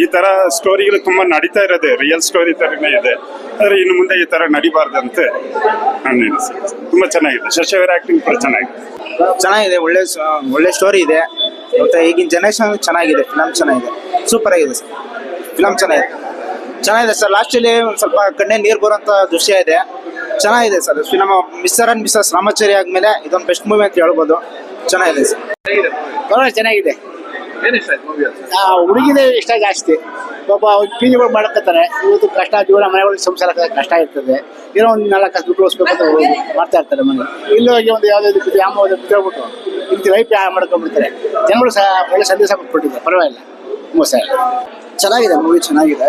ಈ ತರ ಸ್ಟೋರಿಗಳು ತುಂಬಾ ನಡೀತಾ ಇರೋದೆ ರಿಯಲ್ ಸ್ಟೋರಿ ತರನೇ ಇದೆ. ಆದ್ರೆ ಇನ್ನು ಮುಂದೆ ಈ ತರ ನಡಿಬಾರ್ದಂತೆ ನಾನು ತುಂಬಾ ಚೆನ್ನಾಗಿದೆ. ಶಶಿಯವರ ಆಕ್ಟಿಂಗ್ ಕೂಡ ಚೆನ್ನಾಗಿದೆ. ಚೆನ್ನಾಗಿದೆ ಒಳ್ಳೆ ಸ- ಒಳ್ಳೆ ಸ್ಟೋರಿ ಇದೆ. ಮತ್ತೆ ಈಗಿನ ಜನರೇಷನ್ ಚೆನ್ನಾಗಿದೆ ಫಿಲಮ್ ಚೆನ್ನಾಗಿದೆ. ಸೂಪರ್ ಆಗಿದೆ ಸರ್. ಫಿಲಮ್ ಚೆನ್ನಾಗಿದೆ. ಚೆನ್ನಾಗಿದೆ ಸರ್. ಲಾಸ್ಟಲ್ಲಿ ಒಂದು ಸ್ವಲ್ಪ ಕಣ್ಣೆ ನೀರು ಬರುವಂತ ದೃಶ್ಯ ಇದೆ. ಚೆನ್ನಾಗಿದೆ sir. Film Mr and Mrs Ramachari ಆದ್ಮೇಲೆ ಇದೊಂದು ಬೆಸ್ಟ್ ಮೂವಿ ಅಂತ ಹೇಳ್ಬೋದು. ಚೆನ್ನಾಗಿದೆ ಸರ್. ಪರವಾಗಿಲ್ಲ ಚೆನ್ನಾಗಿದೆ. ಹುಡುಗಿದೆ ಇಷ್ಟ ಜಾಸ್ತಿ. ಪಾಪ ಪಿ ಜಿಗಳು ಮಾಡ್ಕೊತಾರೆ ಇವತ್ತು ಕಷ್ಟ ಜೀವನ ಮನೆಗಳಿಗೆ ಸಂಸಾರ ಕಷ್ಟ ಇರ್ತದೆ. ಏನೋ ಒಂದು ನಾಲ್ಕು ಕಾಸು ದುಡ್ಡು ಉಳಿಸ್ಬೇಕು ಅಂತ ಹೋಗಿ ಮಾಡ್ತಾ ಇರ್ತಾರೆ ಮನೆ. ಇಲ್ಲಿ ಹೋಗಿ ಒಂದು ಯಾವುದೋ ಬಿದ್ದು ಯಾಮ ಬಿದ್ದೋಗ್ಬಿಟ್ಟು ಇಲ್ಲಿ ಲೈಫ್ ಮಾಡ್ಕೊಂಡ್ಬಿಡ್ತಾರೆ. ಜನಗಳು ಸಹ ಒಳ್ಳೆ ಸಂದೇಶ ಕೊಟ್ಬಿಟ್ಟಿದ್ದಾರೆ. ಪರವಾಗಿಲ್ಲ. ಮೋಸ ಸರ್ ಚೆನ್ನಾಗಿದೆ ಮೂವಿ ಚೆನ್ನಾಗಿದೆ.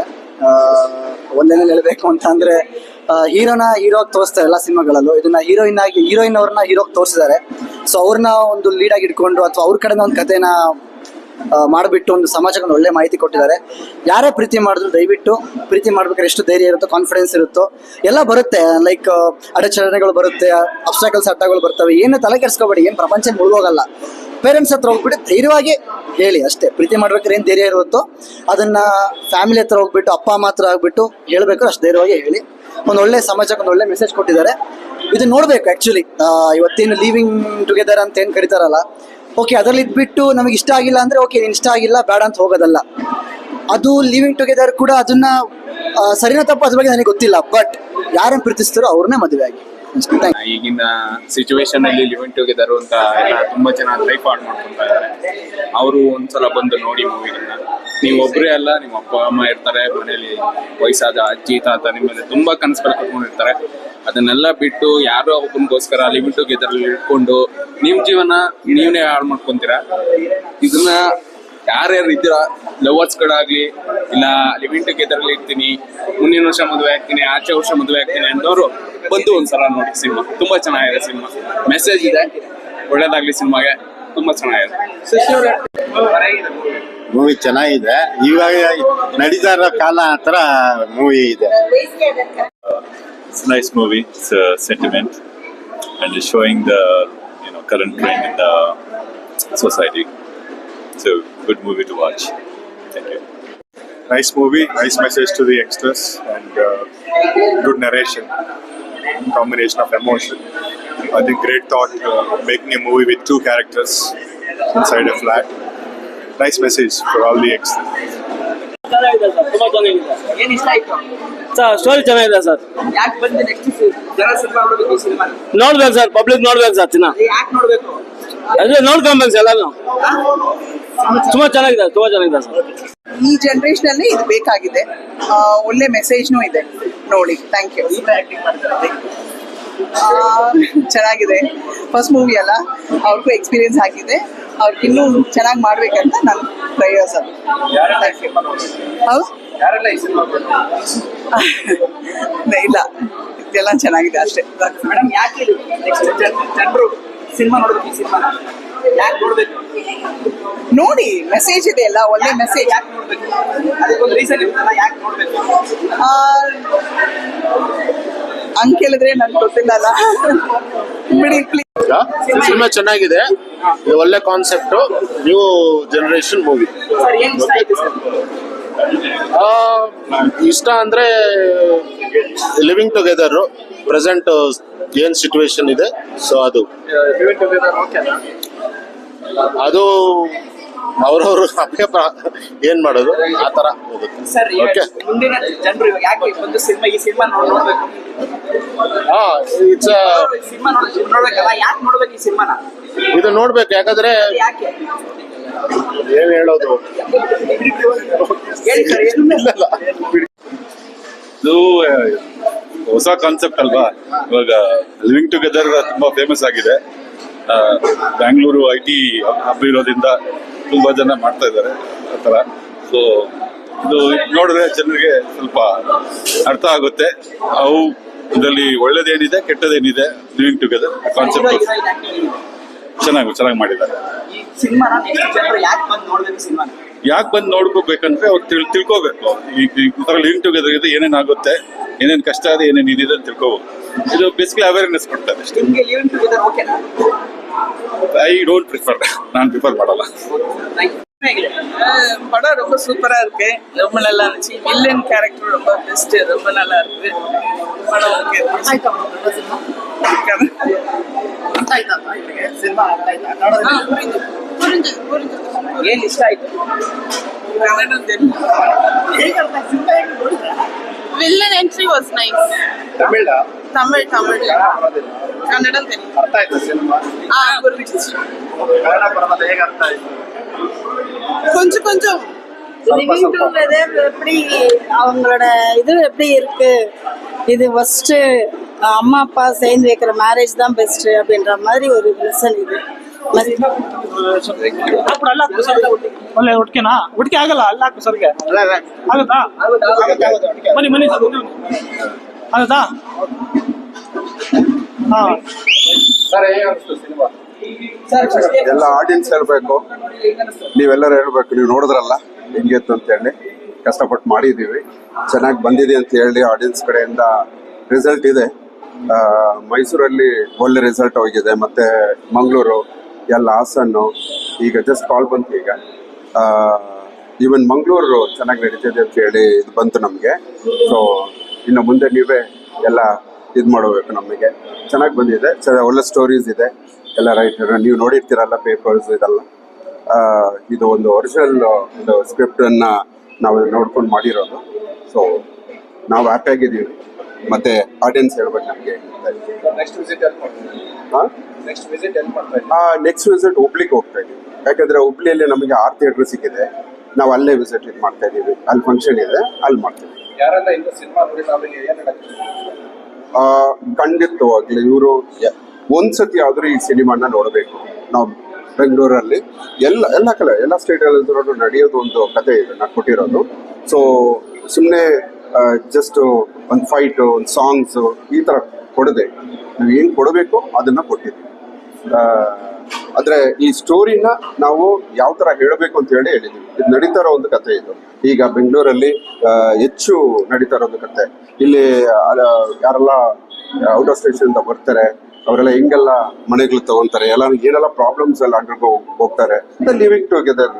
ಒಂದೇನೇ ಹೇಳಬೇಕು ಅಂತ ಅಂದ್ರೆ ಹೀರೋನ ಹೀರೋ ತೋರಿಸ್ತಾರೆ ಎಲ್ಲ ಸಿನಿಮಾಗಳಲ್ಲೂ. ಇದನ್ನ ಹೀರೋಯಿನ್ ಆಗಿ ಹೀರೋಯಿನ್ ಅವ್ರನ್ನ ಹೀರೋಗ್ ತೋರಿಸಿದ್ದಾರೆ. ಸೊ ಅವ್ರನ್ನ ಒಂದು ಲೀಡ್ ಆಗಿ ಇಟ್ಕೊಂಡು ಅಥವಾ ಅವ್ರ ಕಡೆಯಿಂದ ಒಂದು ಕಥೆನ ಆ, ಮಾಡ್ಬಿಟ್ಟು ಒಂದು ಸಮಾಜಕ್ಕೆ ಒಳ್ಳೆ ಮಾಹಿತಿ ಕೊಟ್ಟಿದ್ದಾರೆ. ಯಾರೇ ಪ್ರೀತಿ ಮಾಡಿದ್ರು ದಯವಿಟ್ಟು ಪ್ರೀತಿ ಮಾಡ್ಬೇಕಾದ್ರೆ ಎಷ್ಟು ಧೈರ್ಯ ಇರುತ್ತೋ ಕಾನ್ಫಿಡೆನ್ಸ್ ಇರುತ್ತೋ, ಎಲ್ಲ ಬರುತ್ತೆ. ಲೈಕ್ ಅಡಚಣೆಗಳು ಬರುತ್ತೆ ಅಬ್ಸ್ಟಾಕಲ್ಸ್ ಅಡ್ಡಗಳು ಬರ್ತವೆ. ಏನು ತಲೆ ಕೆಡಿಸ್ಕೋಬೇಡಿ, ಏನು ಪ್ರಪಂಚ ಮುಳುಗೋಗಲ್ಲ. ಪೇರೆಂಟ್ಸ್ ಹತ್ರ ಹೋಗ್ಬಿಟ್ಟು ಧೈರ್ಯವಾಗಿ ಹೇಳಿ ಅಷ್ಟೇ. ಪ್ರೀತಿ ಮಾಡ್ಬೇಕಾದ್ರೆ ಏನು ಧೈರ್ಯ ಇರುತ್ತೋ, ಅದನ್ನ ಫ್ಯಾಮಿಲಿ ಹತ್ರ ಹೋಗ್ಬಿಟ್ಟು, ಅಪ್ಪ, ಅಮ್ಮ ಹತ್ರ ಆಗ್ಬಿಟ್ಟು ಹೇಳ್ಬೇಕು ಅಷ್ಟು ಧೈರ್ಯವಾಗಿ ಹೇಳಿ. ಒಂದು ಒಳ್ಳೆ ಸಮಾಜಕ್ಕೆ ಒಂದು ಒಳ್ಳೆ ಮೆಸೇಜ್ ಕೊಟ್ಟಿದ್ದಾರೆ. ಇದು ನೋಡ್ಬೇಕು ಆ್ಯಕ್ಚುಲಿ ಇವತ್ತೇನು ಲೀವಿಂಗ್ ಟುಗೆದರ್ ಅಂತ ಏನು ಕರೀತಾರಲ್ಲ ಓಕೆ ಅದರಲ್ಲಿ ಇದ್ಬಿಟ್ಟು ನಮಗೆ ಇಷ್ಟ ಆಗಿಲ್ಲ ಅಂದ್ರೆ ಓಕೆ ನೀನು ಇಷ್ಟ ಆಗಿಲ್ಲ, ಬೇಡ ಅಂತ ಹೋಗೋದಲ್ಲ. ಅದು ಲಿವಿಂಗ್ ಟುಗೆದರ್ ಕೂಡ ಅದನ್ನ ಸರಿನ ತಪ್ಪು ಅದ್ರ ಬಗ್ಗೆ ನನಗೆ ಗೊತ್ತಿಲ್ಲ. ಬಟ್ ಯಾರನ್ನು ಪ್ರೀತಿಸ್ತಾರೋ ಅವ್ರನ್ನೇ ಮದುವೆ ಆಗಿ. ಈಗಿನ ಸಿಚುವೇಶನ್ ಅಲ್ಲಿ ಲಿವಿಂಗ್ ಟುಗೆದರ್ ಅಂತ ಎಲ್ಲ ತುಂಬಾ ಜನ ಲೈಫ್ ಹಾಳು ಮಾಡ್ಕೊಂತ ಇದ್ದಾರೆ ಅವರು ಒಂದ್ಸಲ ಬಂದು ನೋಡಿ ಮೂವಿಗಳನ್ನ ನೀವು ಒಬ್ಬರೇ ಅಲ್ಲ ನಿಮ್ಮ ಅಪ್ಪ, ಅಮ್ಮ ಇರ್ತಾರೆ, ಮನೇಲಿ ವಯಸ್ಸಾದ ಅಜ್ಜಿ, ತಾತ ನಿಮ್ಮ ಮೇಲೆ ತುಂಬಾ ಕನಸುಗಳು ಕಟ್ಕೊಂಡಿರ್ತಾರೆ. ಅದನ್ನೆಲ್ಲ ಬಿಟ್ಟು ಯಾರೋ ಒಬ್ಬನಿಗೋಸ್ಕರ ಲಿವಿಂಗ್ ಟುಗೆದರ್ ಇಟ್ಕೊಂಡು ನಿಮ್ ಜೀವನ ನೀವೇ ಹಾಳು ಮಾಡ್ಕೊಂತೀರಾ? ಇದನ್ನ ಯಾರ್ಯಾರು ಇದ್ದೀರಾ? ಲವರ್ಸ್ಗಳಾಗ್ಲಿ ಇಲ್ಲ ಲಿವಿಂಗ್ ಟುಗೆದರ್ ಇರ್ತೀನಿ ಮುಂದಿನ ವರ್ಷ ಮದುವೆ ಆಗ್ತೀನಿ ಆಚೆ ವರ್ಷ ಮದುವೆ ಆಗ್ತೀನಿ ಅಂದವರು ಬಂದು ಒಂದ್ಸಲ ನೋಡಿ ಸಿನಿಮಾ. ತುಂಬಾ ಚೆನ್ನಾಗಿದೆ ಸಿನಿಮಾ. ಮೆಸೇಜ್ ಇದೆ. ಒಳ್ಳೇದಾಗ್ಲಿ ಸಿನಿಮಾಗೆ. ತುಂಬಾ ಚೆನ್ನಾಗಿದೆ. ಮೂವಿ ಚೆನ್ನಾಗಿದೆ. ಇವಾಗ ನಡೀತಾ ಇರೋ ಕಾಲ ಆ ಥರ ಮೂವಿ ಇದೆ. It's a nice movie. It's a sentiment, and it's showing the you know current trend in the society. It's a good movie to watch. Thank you. Nice movie. Nice message to the extras and uh, good narration. Combination of emotion. I think great thought uh, making a movie with two characters inside a flat. Nice message for all the extras. Sir story ಚೆನ್ನಾಗಿದೆ sir. ಯಾಕೆ ಬಂದು next ಜನ cinema ನೋಡ್ಬೇಕು cinema ನೋಡ್ಬೇಕು sir public ನೋಡ್ಬೇಕು sir ತಿನ್ನ ಯಾಕೆ ನೋಡ್ಬೇಕು? ಅದೇ ನೋಡ್ಕೊಂಬೇಕು ಸರ್ ಎಲ್ಲಾನು ತುಂಬಾ ಚೆನ್ನಾಗಿದೆ ತುಂಬಾ ಚೆನ್ನಾಗಿದೆ ಸರ್. ಈ ಜನರೇಷನ್ ಅಲ್ಲಿ ಇದು ಬೇಕಾಗಿದೆ. ಒಳ್ಳೆ ಮೆಸೇಜ್ನೂ ಇದೆ. ನೋಡಿ ಥ್ಯಾಂಕ್ ಯು ಚೆನ್ನಾಗಿದೆ. ಫಸ್ಟ್ ಮೂವಿ ಅಲ್ಲ ಅವ್ರಿಗೂ ಎಕ್ಸ್ಪೀರಿಯನ್ಸ್ ಆಗಿದೆ. ಅವ್ರಿಗಿನ್ನೂ ಚೆನ್ನಾಗಿ ಮಾಡ್ಬೇಕಂತ ನನ್ನ ಪ್ರಯೋಜನ ಹೌದು ಯು ಸಿನಿಮಾ ಇಲ್ಲ ಇದೆಲ್ಲ ಚೆನ್ನಾಗಿದೆ ಅಷ್ಟೇ. ಮೇಡಮ್ ಯಾಕೆ ಜನರು ಸಿನಿಮಾ ನೋಡಬೇಕು ಈ ಸಿನಿಮಾ ಯಾಕೆ ನೋಡ್ಬೇಕು? ನೋಡಿ ಮೆಸೇಜ್ ಇದೆ ಅಲ್ಲ ಒಳ್ಳೆ ಮೆಸೇಜ್ ಯಾಕೆ ನೋಡ್ಬೇಕು? ಅದಕ್ಕೊಂದು ರೀಸನ್ ಇರ್ತಲ್ಲ ಯಾಕೆ ನೋಡ್ಬೇಕು? ಹಂಗೆ ಕೇಳಿದ್ರೆ ನನ್ಗೆ ಗೊತ್ತಿಲ್ಲ ಅಲ್ಲ. ಬಿಡಿ ಪ್ಲೀಸ್ ಸಿನಿಮಾ ಚೆನ್ನಾಗಿದೆ. ಇದು ಒಳ್ಳೆ concept new generation movie sir ಏನ್ ಇಷ್ಟ ಅಂದ್ರೆ ಲಿವಿಂಗ್ ಟುಗೆದರ್ ಪ್ರೆಸೆಂಟ್ ಏನ್ ಸಿಚುವೇಶನ್ ಇದೆ ಸೊ ಅದು. ಅದು ಅವ್ರವ್ರ ಏನ್ ಮಾಡೋದು ಆ ತರ ಹೋಗುತ್ತೆ. ಓಕೆ ಹಾ ಇಟ್ಸ್ ಇದು ನೋಡ್ಬೇಕು ಯಾಕಂದ್ರೆ ಯಾಕೆ? ಏನ್ ಹೇಳೋದು? ಇದು ಹೊಸ ಕಾನ್ಸೆಪ್ಟ್ ಅಲ್ವಾ? ಇವಾಗ ಲಿವಿಂಗ್ ಟುಗೆದರ್ ತುಂಬಾ ಫೇಮಸ್ ಆಗಿದೆ. ಆ, ಬ್ಯಾಂಗ್ಳೂರು ಐ ಟಿ ಹಬ್ ಇರೋದ್ರಿಂದ ತುಂಬಾ ಜನ ಮಾಡ್ತಾ ಇದ್ದಾರೆ ಆ ಥರ. ಸೊ ಇದು ನೋಡಿದ್ರೆ ಜನರಿಗೆ ಸ್ವಲ್ಪ ಅರ್ಥ ಆಗುತ್ತೆ. ಅವು ಇದರಲ್ಲಿ ಒಳ್ಳೇದೇನಿದೆ ಕೆಟ್ಟದೇನಿದೆ ಲಿವಿಂಗ್ ಟುಗೆದರ್ ಕಾನ್ಸೆಪ್ಟ್ ಚೆನ್ನಾಗಿ ಚೆನ್ನಾಗಿ ಮಾಡಿದ್ದಾರೆ ಈ ಸಿನಿಮಾನ ನೆಕ್ಸ್ಟ್ ಜನರು ಯಾಕೆ ಬಂದು ನೋಡ್ಬೇಕು ಸಿನಿಮಾನ ಯಾಕೆ ಬಂದು ನೋಡ್ಕೋಬೇಕಂದ್ರೆ ಅವ್ರು ತಿಳ್ ತಿಳ್ಕೋಬೇಕು ಈ ಈ ಥರ ಲಿವಿಂಗ್ ಟುಗೆದರ್ ಇದೆ ಏನೇನಾಗುತ್ತೆ ಏನೇನು ಕಷ್ಟ ಇದೆ ಏನೇನು ಇದಿದೆ ಅಂತ ತಿಳ್ಕೋಬೇಕು ಇದು ಬೇಸಿಕಲಿ ಅವೇರ್ನೆಸ್ ಕೊಡ್ತಾರೆ ಅಷ್ಟೇ ನಿಮ್ಗೆ ಲಿವಿಂಗ್ ಟುಗೆದರ್ ಓಕೆನಾ ಐ ಡೋಂಟ್ ಪ್ರಿಫರ್ ನಾನು ಪ್ರಿಫರ್ ಮಾಡಲ್ಲ ಥ್ಯಾಂಕ್ ಯು அஹ் படம் ரொம்ப சூப்பரா இருக்கு ரொம்ப நல்லா இருந்துச்சு வில்லன் கேரக்டர் ரொம்ப பெஸ்ட் ரொம்ப நல்லா இருக்கு படம் ஓகே புரிஞ்சு புரிஞ்சு ಏನ್ ಇಷ್ಟ ಆಯ್ತು ಕನ್ನಡ தெரியும் villain entry was nice Tamil Tamil Tamil Kannada தெரியும் ಅರ್ಥ ಆಯ್ತು ಸಿನಿಮಾ ஆ புரிஞ்சிச்சு ಕನ್ನಡ ಬರೋದಲ್ಲ ಹೇಗೆ ಅರ್ಥ ಆಯ್ತು கொஞ்சம் கொஞ்சம் லிவிங் டுகெதர் எப்படி அவங்களோட இது எப்படி இருக்கு இது ஃபர்ஸ்ட் அம்மா அப்பா சேர்ந்து வைக்கிற மேரேஜ் தான் பெஸ்ட் அப்படின்ற மாதிரி ஒரு லெசன் இது ಅಲ್ಲ ಒಳ್ಳೆ ಒಟ್ಟಿಗೆನಾ ಒಟ್ಟಿಗೆ ಆಗಲ್ಲ ಅಲ್ಲ ಹಾಕು ಸರ್ಗೆ ಆಗುತ್ತಾ ಬನ್ನಿ ಬನ್ನಿ ಸರ್ ಮುಂದೆ ಬನ್ನಿ. ಆಗುತ್ತಾ ಹಾ ಸರ್ ಹೇಗೆ ಅನಿಸ್ತು ಸಿನಿಮಾ ಎಲ್ಲ ಆಡಿಯನ್ಸ್ ಹೇಳ್ಬೇಕು ನೀವೆಲ್ಲರೂ ಹೇಳ್ಬೇಕು ನೀವು ನೋಡಿದ್ರಲ್ಲ ಹೆಂಗಿತ್ತು ಅಂತ ಹೇಳಿ ಕಷ್ಟಪಟ್ಟು ಮಾಡಿದ್ದೀವಿ ಚೆನ್ನಾಗಿ ಬಂದಿದೆ ಅಂತ ಹೇಳಿ ಆಡಿಯನ್ಸ್ ಕಡೆಯಿಂದ ರಿಸಲ್ಟ್ ಇದೆ ಆ, ಮೈಸೂರಲ್ಲಿ ಒಳ್ಳೆ ರಿಸಲ್ಟ್ ಹೋಗಿದೆ. ಮತ್ತೆ ಮಂಗಳೂರು, ಎಲ್ಲ ಹಾಸನ್ನು. ಈಗ ಜಸ್ಟ್ ಕಾಲ್ ಬಂತು ಈಗ. ಈವನ್ ಮಂಗಳೂರು ಚೆನ್ನಾಗಿ ನಡೀತಿದೆ ಅಂತ ಹೇಳಿ ಇದು ಬಂತು ನಮಗೆ. ಸೊ ಇನ್ನು ಮುಂದೆ ನೀವೇ ಎಲ್ಲ ಇದು ಮಾಡಬೇಕು ನಮಗೆ. ಚೆನ್ನಾಗಿ ಬಂದಿದೆ. ಒಳ್ಳೆ ಸ್ಟೋರೀಸ್ ಇದೆ. ಎಲ್ಲ ರೈಟರ್ ನೀವು ನೋಡಿರ್ತೀರಲ್ಲ ಪೇಪರ್ಸ್ ಇದೆಲ್ಲ. ಇದು ಒಂದು ಒರಿಜಿನಲ್ ಒಂದು ಸ್ಕ್ರಿಪ್ಟನ್ನು ನಾವು ನೋಡ್ಕೊಂಡು ಮಾಡಿರೋದು. ಸೊ ನಾವು ಹ್ಯಾಪಿ ಆಗಿದ್ದೀವಿ. ಮತ್ತೆ ಆಡಿಯನ್ಸ್ ಹೇಳ್ಬೇಕು ನಮಗೆ. ನೆಕ್ಸ್ಟ್ ವಿಸಿಟ್ ಹಾಂ ನೆಕ್ಸ್ಟ್ ವಿಸಿಟ್ ನೆಕ್ಸ್ಟ್ ವಿಸಿಟ್ ಹುಬ್ಳಿಗೆ ಹೋಗ್ತಾ ಇದ್ದೀವಿ. ಯಾಕಂದ್ರೆ ಹುಬ್ಳಿಯಲ್ಲಿ ನಮಗೆ ಆರ್ ಥಿಯೇಟರ್ ಸಿಕ್ಕಿದೆ. ನಾವು ಅಲ್ಲೇ ವಿಸಿಟ್ ಇದು ಮಾಡ್ತಾ ಇದ್ದೀವಿ. ಅಲ್ಲಿ ಫಂಕ್ಷನ್ ಇದೆ ಅಲ್ಲಿ ಮಾಡ್ತೀವಿ. ಯಾರೆಲ್ಲ ಇನ್ನು ಸಿನಿಮಾ ಖಂಡಿತವಾಗ್ಲಿ ಇವರು ಒಂದ್ಸತಿ ಆದ್ರೂ ಈ ಸಿನಿಮಾನ ನೋಡಬೇಕು. ನಾವು ಬೆಂಗಳೂರಲ್ಲಿ. ಎಲ್ಲ ಎಲ್ಲ ಕಲೆ ಎಲ್ಲ ಸ್ಟೇಟಲ್ಲಿ ನಡೆಯೋದು ಒಂದು ಕತೆ ಇದೆ ನಾನು ಕೊಟ್ಟಿರೋದು. ಸೊ ಸುಮ್ಮನೆ ಜಸ್ಟ್ ಒಂದು ಫೈಟು ಒಂದು ಸಾಂಗ್ಸ್ ಈ ಥರ ಕೊಡದೆ. ನಾವು ಏನು ಕೊಡಬೇಕು, ಅದನ್ನ ಕೊಟ್ಟಿದ್ವಿ. ಅಂದರೆ ಈ ಸ್ಟೋರಿನ ನಾವು ಯಾವ ತರ ಹೇಳಬೇಕು ಅಂತ ಹೇಳಿ ಹೇಳಿದ್ವಿ. ಇದು ನಡೀತಾ ಇರೋ ಒಂದು ಕತೆ ಇದು. ಈಗ ಬೆಂಗಳೂರಲ್ಲಿ ಹೆಚ್ಚು ನಡೀತಾ ಇರೋ ಒಂದು ಕತೆ ಇಲ್ಲಿ ಯಾರೆಲ್ಲ ಔಟ್ ಆಫ್ ಸ್ಟೇಷನ್ ಬರ್ತಾರೆ, ಅವರೆಲ್ಲ ಹೆಂಗೆಲ್ಲ ಮನೆಗಳು ತಗೊಂತಾರೆ, ಎಲ್ಲ, ಏನೆಲ್ಲ ಪ್ರಾಬ್ಲಮ್ಸ್ ಎಲ್ಲ ಅಂಡರ್ ಹೋಗ್ತಾರೆ. ಲಿವಿಂಗ್ ಟುಗೆದರ್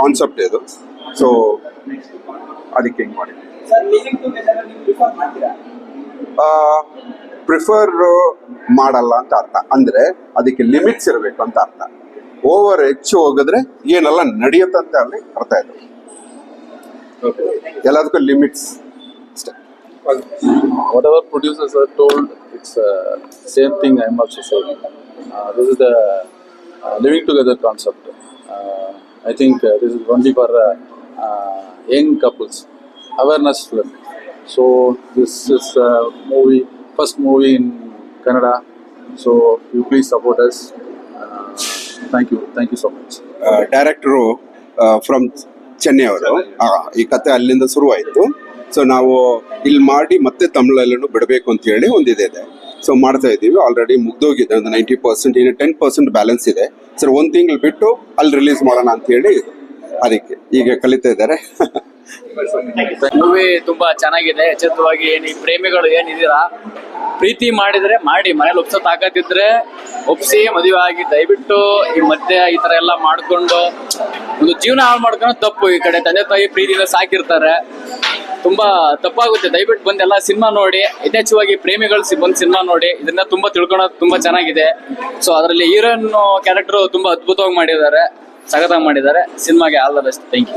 ಕಾನ್ಸೆಪ್ಟ್ ಇದು. ಸೊ ಅದಕ್ಕೆ ಹಿಂಗೆ ಮಾಡಿ ಪ್ರಿಫರ್ ಮಾಡಲ್ಲ ಅಂತ ಅರ್ಥ. ಅಂದ್ರೆ ಅದಕ್ಕೆ ಲಿಮಿಟ್ಸ್ ಇರಬೇಕು ಅಂತ ಅರ್ಥ. ಓವರ್ ಹೆಚ್ಚು ಹೋಗಿದ್ರೆ ಏನೆಲ್ಲ ನಡೆಯುತ್ತಂತ ಅಲ್ಲಿ ಅರ್ಥ ಇದೆ ಎಲ್ಲದಕ್ಕೂ ಲಿಮಿಟ್ಸ್ ಅಷ್ಟೆ. Producers are told it's same thing I am also same this is the living together concept I think this is only for is only awareness film so young couples, awareness film. So this is a movie, first movie in Canada. So you please support us. Uh, thank you, thank you so much. Director from Chennai ಅವರು ಈ ಕತೆ ಅಲ್ಲಿಂದ ಶುರುವಾಯಿತು so ನಾವು ಇಲ್ಲಿ ಮಾಡಿ ಮತ್ತೆ ತಮಿಳಲ್ಲೂ ಬಿಡಬೇಕು ಅಂತ ಹೇಳಿ ಒಂದು ಇದೆ ಸೊ ಮಾಡ್ತಾ ಇದ್ದೀವಿ ಆಲ್ರೆಡಿ ಮುಗ್ದೋಗಿದೆ ಒಂದು ನೈಂಟಿ ಪರ್ಸೆಂಟ್ ಇನ್ನು ಟೆನ್ ಪರ್ಸೆಂಟ್ ಬ್ಯಾಲೆನ್ಸ್ ಇದೆ ಸರ್ ಒಂದು ತಿಂಗಳು ಬಿಟ್ಟು ಅಲ್ಲಿ ರಿಲೀಸ್ ಮಾಡೋಣ ಅಂತ ಹೇಳಿ ಅದಕ್ಕೆ ಈಗ ಕಲಿತಾ ಇದ್ದಾರೆ. ಮೂವಿ ತುಂಬಾ ಚೆನ್ನಾಗಿದೆ. ಎಚ್ಚೆತ್ತವಾಗಿ ಏನ್ ಪ್ರೇಮಿಗಳು ಏನಿದ್ದೀರಾ, ಪ್ರೀತಿ ಮಾಡಿದ್ರೆ ಮಾಡಿ, ಮನೇಲಿ ಒಪ್ಸೋ ತಾಕತ್ತಿದ್ರೆ ಒಪ್ಸಿ, ಮದುವೆ ಆಗಿ ದಯವಿಟ್ಟು ಈ ಮಧ್ಯೆ ಈ ತರ ಎಲ್ಲ ಮಾಡ್ಕೊಂಡು, ಒಂದು ಜೀವನ ಹಾಳು ಮಾಡ್ಕೊಂಡು ತಪ್ಪು. ಈ ಕಡೆ ತಂದೆ ತಾಯಿ ಪ್ರೀತಿನ ಸಾಕಿರ್ತಾರೆ. ತುಂಬಾ ತಪ್ಪಾಗುತ್ತೆ. ದಯವಿಟ್ಟು ಬಂದು ಎಲ್ಲ ಸಿನಿಮಾ ನೋಡಿ, ಯಥೇಚ್ಛವಾಗಿ ಪ್ರೇಮಿಗಳು ಸಿ- ಬಂದು ಸಿನಿಮಾ ನೋಡಿ, ಇದನ್ನ ತುಂಬಾ ತಿಳ್ಕೊಳೋದು ತುಂಬಾ ಚೆನ್ನಾಗಿದೆ. ಸೊ ಅದರಲ್ಲಿ ಹೀರೋಯಿನ್ ಕ್ಯಾರೆಕ್ಟರ್ ತುಂಬಾ ಅದ್ಭುತವಾಗಿ ಮಾಡಿದ್ದಾರೆ. ಸಖತ್ತಾಗಿ ಮಾಡಿದ್ದಾರೆ. ಸಿನಿಮಾಗೆ all the best. Thank you